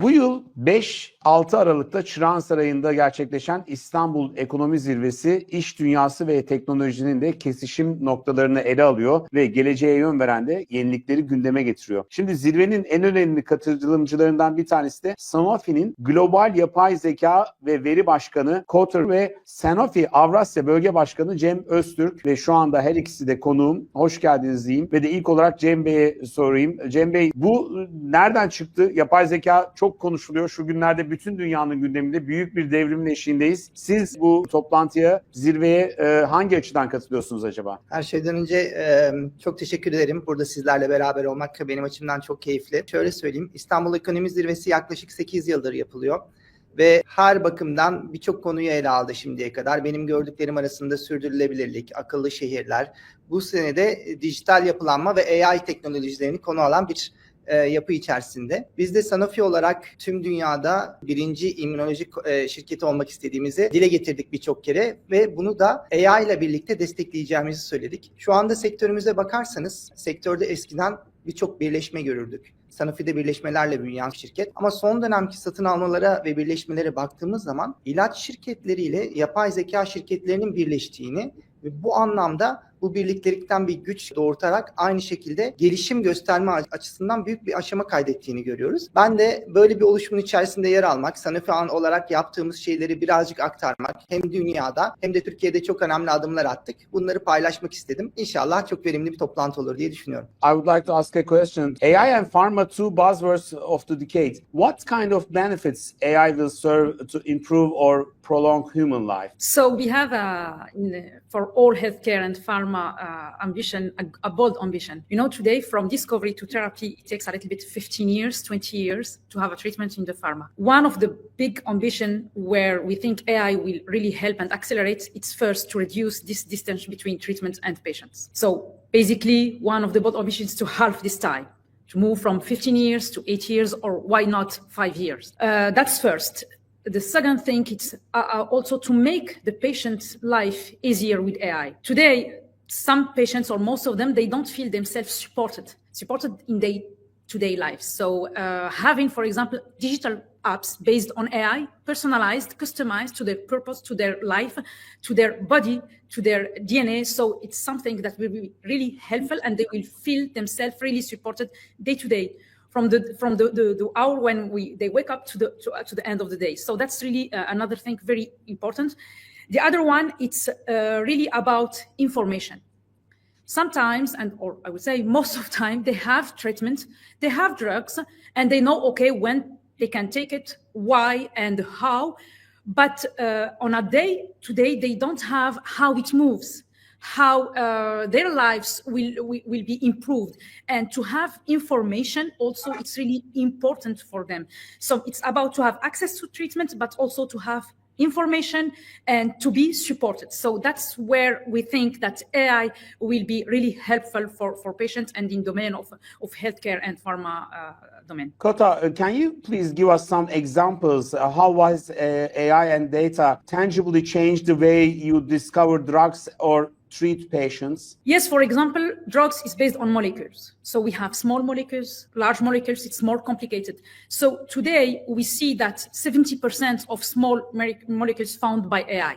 Bu yıl 5-6 Aralık'ta Çırağan Sarayı'nda gerçekleşen İstanbul Ekonomi Zirvesi iş dünyası ve teknolojinin de kesişim noktalarını ele alıyor ve geleceğe yön veren de yenilikleri gündeme getiriyor. Şimdi zirvenin en önemli katılımcılarından bir tanesi de Sanofi'nin Global Yapay Zeka ve Veri Başkanı Kotter ve Sanofi Avrasya Bölge Başkanı Cem Öztürk ve şu anda her ikisi de konuğum. Hoş geldiniz diyeyim ve de ilk olarak Cem Bey'e sorayım. Cem Bey bu nereden çıktı? Yapay zeka çok konuşuluyor. Şu günlerde bütün dünyanın gündeminde büyük bir devrimin eşiğindeyiz. Siz bu toplantıya, zirveye e, hangi açıdan katılıyorsunuz acaba? Her şeyden önce e, çok teşekkür ederim. Burada sizlerle beraber olmak benim açımdan çok keyifli. Şöyle söyleyeyim, İstanbul Ekonomi Zirvesi yaklaşık 8 yıldır yapılıyor. Ve her bakımdan birçok konuyu ele aldı şimdiye kadar. Benim gördüklerim arasında sürdürülebilirlik, akıllı şehirler, bu senede dijital yapılanma ve AI teknolojilerini konu alan bir e, yapı içerisinde. Biz de Sanofi olarak tüm dünyada birinci immünoloji e, şirketi olmak istediğimizi dile getirdik birçok kere ve bunu da AI ile birlikte destekleyeceğimizi söyledik. Şu anda sektörümüze bakarsanız sektörde eskiden birçok birleşme görürdük. Sanofi'de birleşmelerle büyüyen şirket. Ama son dönemki satın almalara ve birleşmelere baktığımız zaman ilaç şirketleriyle yapay zeka şirketlerinin birleştiğini ve bu anlamda bu birliktelikten bir güç doğurtarak aynı şekilde gelişim gösterme açısından büyük bir aşama kaydettiğini görüyoruz. Ben de böyle bir oluşumun içerisinde yer almak, Sanofi olarak yaptığımız şeyleri birazcık aktarmak hem dünyada hem de Türkiye'de çok önemli adımlar attık. Bunları paylaşmak istedim. İnşallah çok verimli bir toplantı olur diye düşünüyorum. I would like to ask a question. AI and pharma, two buzzwords of the decade. What kind of benefits AI will serve to improve or prolong human life? So we have a, in, for all healthcare and pharma uh, ambition, a, a bold ambition. You know, today from discovery to therapy, it takes a little bit 15 years, 20 years to have a treatment in the pharma. One of the big ambition where we think AI will really help and accelerate, it's first to reduce this distance between treatment and patients. So basically, one of the bold ambitions to halve this time to move from 15 years to eight years, or why not five years? Uh, that's first. The second thing is uh, also to make the patient's life easier with AI. Today, some patients or most of them, they don't feel themselves supported, supported in their today life. So uh, having, for example, digital apps based on AI, personalized, customized to their purpose, to their life, to their body, to their DNA. So it's something that will be really helpful and they will feel themselves really supported day to day from the from the, the, the, hour when we they wake up to the to, uh, to the end of the day. So that's really uh, another thing very important. The other one, it's uh, really about information. Sometimes, and or I would say most of time, they have treatment, they have drugs, and they know okay when they can take it, why and how. But uh, on a day today, they don't have how it moves how uh, their lives will, will, will be improved and to have information also it's really important for them so it's about to have access to treatment but also to have information and to be supported so that's where we think that ai will be really helpful for, for patients and in domain of, of healthcare and pharma uh, domain Kota, can you please give us some examples? Uh, how was uh, AI and data tangibly changed the way you discover drugs or treat patients? Yes, for example, drugs is based on molecules. So we have small molecules, large molecules, it's more complicated. So today we see that 70% of small molecules found by AI.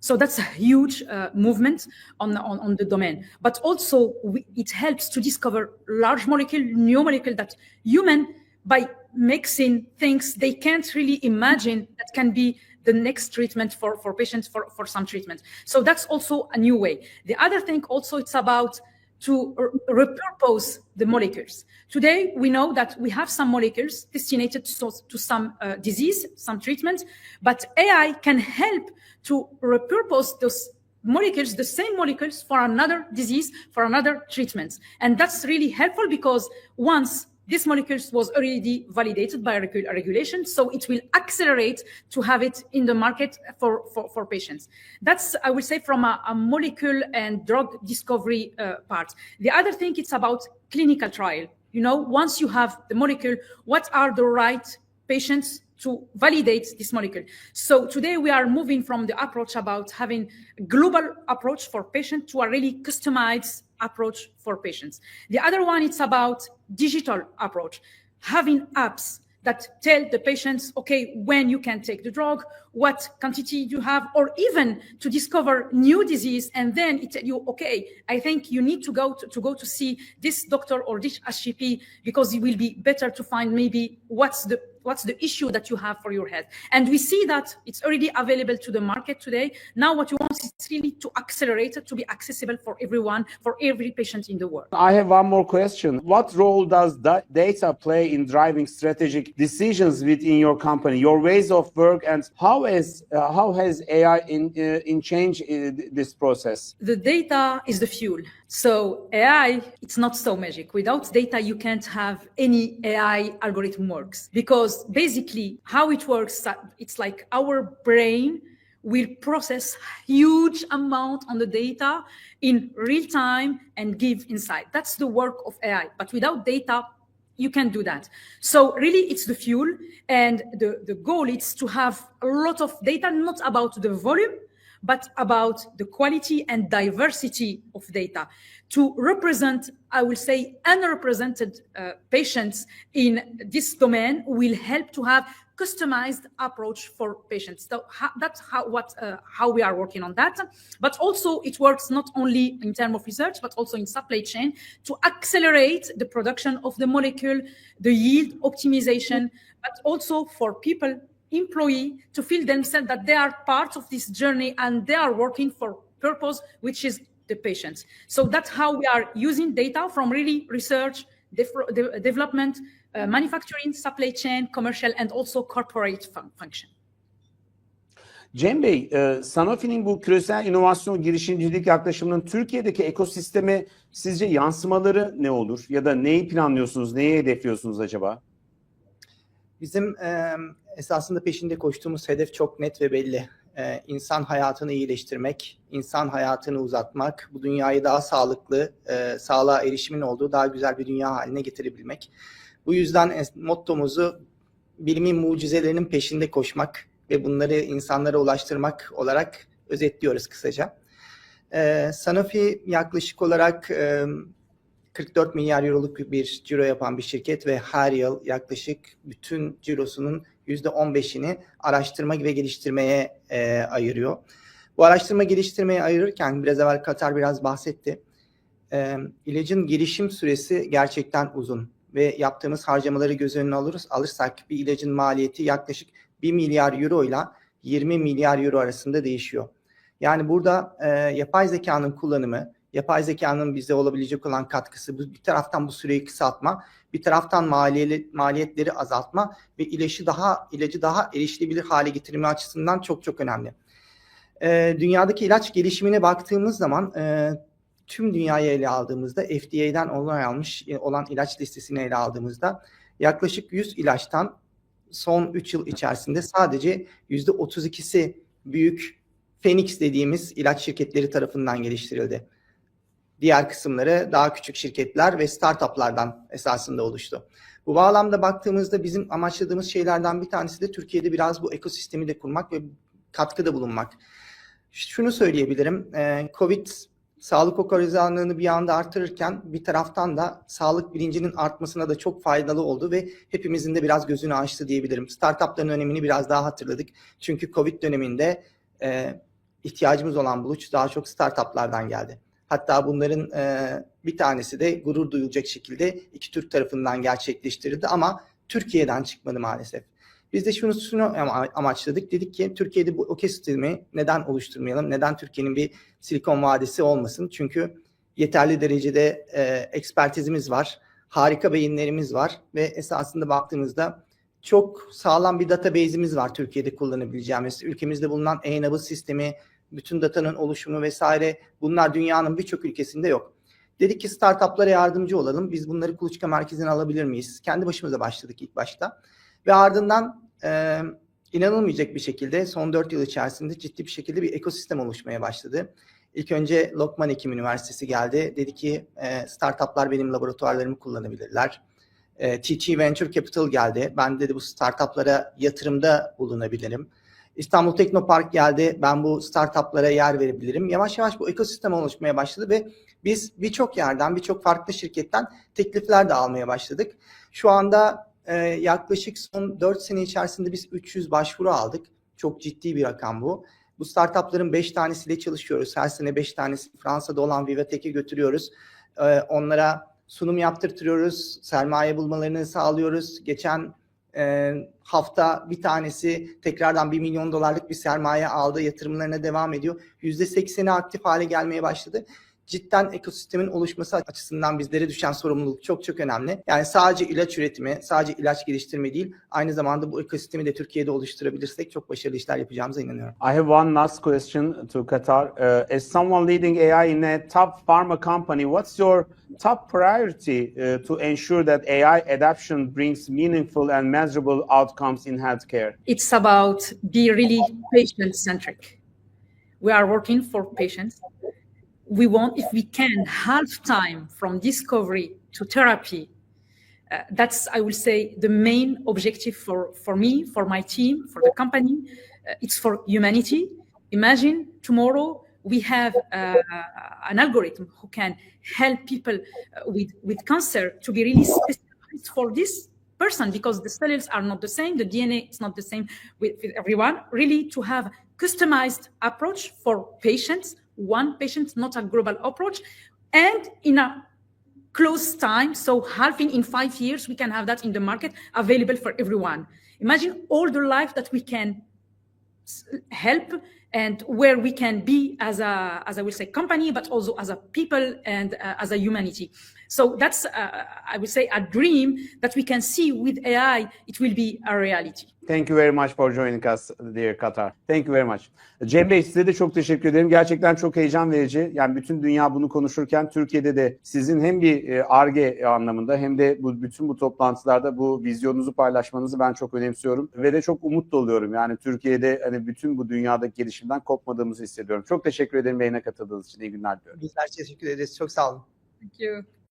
So that's a huge uh, movement on, on, on, the domain. But also we, it helps to discover large molecule, new molecule that human by mixing things they can't really imagine that can be the next treatment for, for patients for, for some treatment. So that's also a new way. The other thing also it's about to repurpose the molecules. Today, we know that we have some molecules destinated to, to some uh, disease, some treatment, but AI can help to repurpose those molecules, the same molecules for another disease, for another treatment. And that's really helpful because once this molecule was already validated by regulation, so it will accelerate to have it in the market for, for, for patients. That's, I would say, from a, a molecule and drug discovery uh, part. The other thing, it's about clinical trial. You know, once you have the molecule, what are the right patients to validate this molecule. So today we are moving from the approach about having a global approach for patients to a really customized approach for patients. The other one, it's about digital approach, having apps that tell the patients, okay, when you can take the drug, what quantity you have, or even to discover new disease. And then it tell you, okay, I think you need to go to, to go to see this doctor or this HCP because it will be better to find maybe what's the what's the issue that you have for your health. And we see that it's already available to the market today. Now what you want is really to accelerate it to be accessible for everyone, for every patient in the world. I have one more question. What role does da- data play in driving strategic decisions within your company, your ways of work, and how has uh, how has AI in uh, in change uh, this process? the data is the fuel. So AI, it's not so magic. Without data, you can't have any AI algorithm works because basically how it works, uh, it's like our brain will process huge amount on the data in real time and give insight. That's the work of AI. But without data, you can't do that. So really it's the fuel and the, the goal is to have a lot of data, not about the volume, but about the quality and diversity of data to represent, I will say, unrepresented uh, patients in this domain will help to have customized approach for patients. So that's how what uh, how we are working on that. But also it works not only in terms of research, but also in supply chain to accelerate the production of the molecule, the yield optimization, but also for people employee to feel themselves that they are part of this journey and they are working for purpose which is the patients so that's how we are using data from really research de- development uh, manufacturing supply chain commercial and also corporate fun- function Cem Bey, e, Sanofi'nin bu küresel inovasyon girişimcilik yaklaşımının Türkiye'deki ekosisteme sizce yansımaları ne olur? Ya da neyi planlıyorsunuz, neyi hedefliyorsunuz acaba? Bizim e, esasında peşinde koştuğumuz hedef çok net ve belli. E, insan hayatını iyileştirmek, insan hayatını uzatmak, bu dünyayı daha sağlıklı, e, sağlığa erişimin olduğu daha güzel bir dünya haline getirebilmek. Bu yüzden mottomuzu bilimin mucizelerinin peşinde koşmak ve bunları insanlara ulaştırmak olarak özetliyoruz kısaca. E, Sanofi yaklaşık olarak e, 44 milyar euroluk bir ciro yapan bir şirket ve her yıl yaklaşık bütün cirosunun %15'ini araştırma ve geliştirmeye e, ayırıyor. Bu araştırma geliştirmeye ayırırken biraz evvel Katar biraz bahsetti. E, ilacın gelişim süresi gerçekten uzun ve yaptığımız harcamaları göz önüne alırız, alırsak bir ilacın maliyeti yaklaşık 1 milyar euro ile 20 milyar euro arasında değişiyor. Yani burada e, yapay zekanın kullanımı, yapay zekanın bize olabilecek olan katkısı bir taraftan bu süreyi kısaltma, bir taraftan maliyeli, maliyetleri azaltma ve ilacı daha ilacı daha erişilebilir hale getirme açısından çok çok önemli. Ee, dünyadaki ilaç gelişimine baktığımız zaman e, tüm dünyayı ele aldığımızda FDA'den onay almış e, olan ilaç listesini ele aldığımızda yaklaşık 100 ilaçtan son 3 yıl içerisinde sadece %32'si büyük Phoenix dediğimiz ilaç şirketleri tarafından geliştirildi. Diğer kısımları daha küçük şirketler ve startuplardan esasında oluştu. Bu bağlamda baktığımızda bizim amaçladığımız şeylerden bir tanesi de Türkiye'de biraz bu ekosistemi de kurmak ve katkıda bulunmak. Şunu söyleyebilirim. e, Covid sağlık okarizanlığını bir anda artırırken bir taraftan da sağlık bilincinin artmasına da çok faydalı oldu ve hepimizin de biraz gözünü açtı diyebilirim. Startupların önemini biraz daha hatırladık. Çünkü Covid döneminde e, ihtiyacımız olan buluş daha çok startuplardan geldi. Hatta bunların e, bir tanesi de gurur duyulacak şekilde iki Türk tarafından gerçekleştirildi ama Türkiye'den çıkmadı maalesef. Biz de şunu, şunu ama- amaçladık. Dedik ki Türkiye'de bu ekosistemi neden oluşturmayalım? Neden Türkiye'nin bir Silikon Vadisi olmasın? Çünkü yeterli derecede e, ekspertizimiz var. Harika beyinlerimiz var ve esasında baktığımızda çok sağlam bir database'imiz var Türkiye'de kullanabileceğimiz. Ülkemizde bulunan e-nabız sistemi, bütün datanın oluşumu vesaire bunlar dünyanın birçok ülkesinde yok. Dedik ki startuplara yardımcı olalım. Biz bunları kuluçka merkezine alabilir miyiz? Kendi başımıza başladık ilk başta. Ve ardından e, inanılmayacak bir şekilde son 4 yıl içerisinde ciddi bir şekilde bir ekosistem oluşmaya başladı. İlk önce Lokman Hekim Üniversitesi geldi. Dedi ki e, startuplar benim laboratuvarlarımı kullanabilirler. E, TT Venture Capital geldi. Ben dedi bu startuplara yatırımda bulunabilirim. İstanbul Teknopark geldi. Ben bu startuplara yer verebilirim. Yavaş yavaş bu ekosistem oluşmaya başladı ve biz birçok yerden, birçok farklı şirketten teklifler de almaya başladık. Şu anda Ee, yaklaşık son 4 sene içerisinde biz 300 başvuru aldık. Çok ciddi bir rakam bu. Bu startupların 5 tanesiyle çalışıyoruz. Her sene 5 tanesi Fransa'da olan Vivatech'e götürüyoruz. Ee, onlara sunum yaptırtıyoruz, sermaye bulmalarını sağlıyoruz. Geçen e, hafta bir tanesi tekrardan 1 milyon dolarlık bir sermaye aldı, yatırımlarına devam ediyor. %80'i aktif hale gelmeye başladı. Cidden ekosistemin oluşması açısından bizlere düşen sorumluluk çok çok önemli. Yani sadece ilaç üretimi, sadece ilaç geliştirme değil, aynı zamanda bu ekosistemi de Türkiye'de oluşturabilirsek çok başarılı işler yapacağımıza inanıyorum. I have one last question to Qatar. Uh, as someone leading AI in a top pharma company, what's your top priority uh, to ensure that AI adoption brings meaningful and measurable outcomes in healthcare? It's about be really patient centric. We are working for patients. We want, if we can, half time from discovery to therapy. Uh, that's, I will say, the main objective for, for me, for my team, for the company. Uh, it's for humanity. Imagine tomorrow we have uh, an algorithm who can help people uh, with, with cancer to be really specialized for this person because the cells are not the same, the DNA is not the same with, with everyone. Really, to have customized approach for patients, one patient, not a global approach, and in a close time. So halving in five years, we can have that in the market available for everyone. Imagine all the life that we can help and where we can be as a as i will say company but also as a people and uh, as a humanity so that's uh, i would say a dream that we can see with ai it will be a reality Thank you very much for joining us, dear Qatar. Thank you very much. Cem Bey size de çok teşekkür ederim. Gerçekten çok heyecan verici. Yani bütün dünya bunu konuşurken Türkiye'de de sizin hem bir e, ARGE anlamında hem de bu bütün bu toplantılarda bu vizyonunuzu paylaşmanızı ben çok önemsiyorum. Ve de çok umutlu oluyorum. Yani Türkiye'de hani bütün bu dünyadaki gelişimden kopmadığımızı hissediyorum. Çok teşekkür ederim yayına katıldığınız için. İyi günler diliyorum. Bizler teşekkür ederiz. Çok sağ olun. thank you